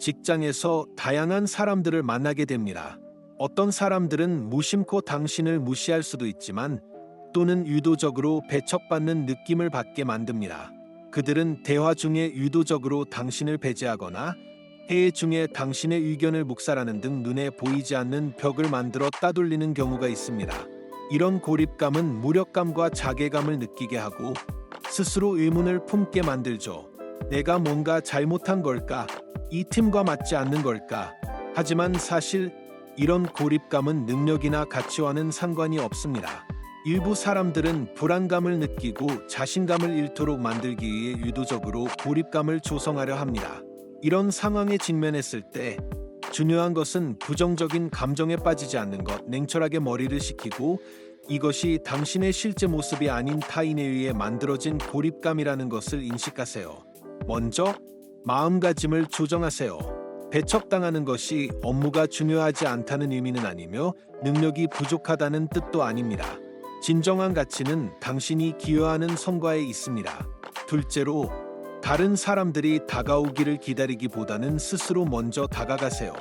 직장에서 다양한 사람들을 만나게 됩니다. 어떤 사람들은 무심코 당신을 무시할 수도 있지만 또는 유도적으로 배척받는 느낌을 받게 만듭니다. 그들은 대화 중에 유도적으로 당신을 배제하거나 회의 중에 당신의 의견을 묵살하는 등 눈에 보이지 않는 벽을 만들어 따돌리는 경우가 있습니다. 이런 고립감은 무력감과 자괴감을 느끼게 하고 스스로 의문을 품게 만들죠. 내가 뭔가 잘못한 걸까? 이 팀과 맞지 않는 걸까? 하지만 사실 이런 고립감은 능력이나 가치와는 상관이 없습니다. 일부 사람들은 불안감을 느끼고 자신감을 잃도록 만들기 위해 유도적으로 고립감을 조성하려 합니다. 이런 상황에 직면했을 때 중요한 것은 부정적인 감정에 빠지지 않는 것, 냉철하게 머리를 식히고 이것이 당신의 실제 모습이 아닌 타인에 의해 만들어진 고립감이라는 것을 인식하세요. 먼저 마음가짐을 조정하세요. 배척당하는 것이 업무가 중요하지 않다는 의미는 아니며 능력이 부족하다는 뜻도 아닙니다. 진정한 가치는 당신이 기여하는 성과에 있습니다. 둘째로 다른 사람들이 다가오기를 기다리기보다는 스스로 먼저 다가가세요.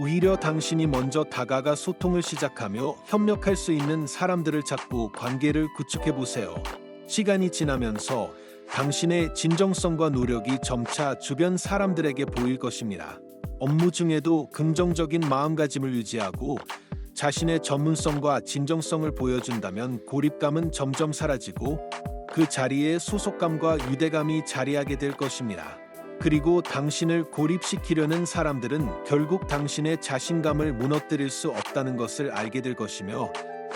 오히려 당신이 먼저 다가가 소통을 시작하며 협력할 수 있는 사람들을 찾고 관계를 구축해 보세요. 시간이 지나면서 당신의 진정성과 노력이 점차 주변 사람들에게 보일 것입니다. 업무 중에도 긍정적인 마음가짐을 유지하고 자신의 전문성과 진정성을 보여준다면 고립감은 점점 사라지고 그 자리에 소속감과 유대감이 자리하게 될 것입니다. 그리고 당신을 고립시키려는 사람들은 결국 당신의 자신감을 무너뜨릴 수 없다는 것을 알게 될 것이며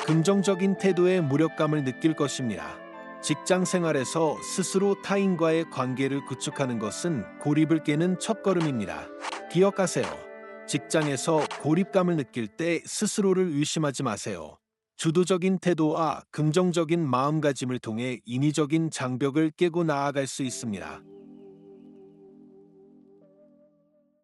긍정적인 태도의 무력감을 느낄 것입니다. 직장 생활에서 스스로 타인과의 관계를 구축하는 것은 고립을 깨는 첫걸음입니다. 기억하세요. 직장에서 고립감을 느낄 때 스스로를 의심하지 마세요. 주도적인 태도와 긍정적인 마음가짐을 통해 인위적인 장벽을 깨고 나아갈 수 있습니다.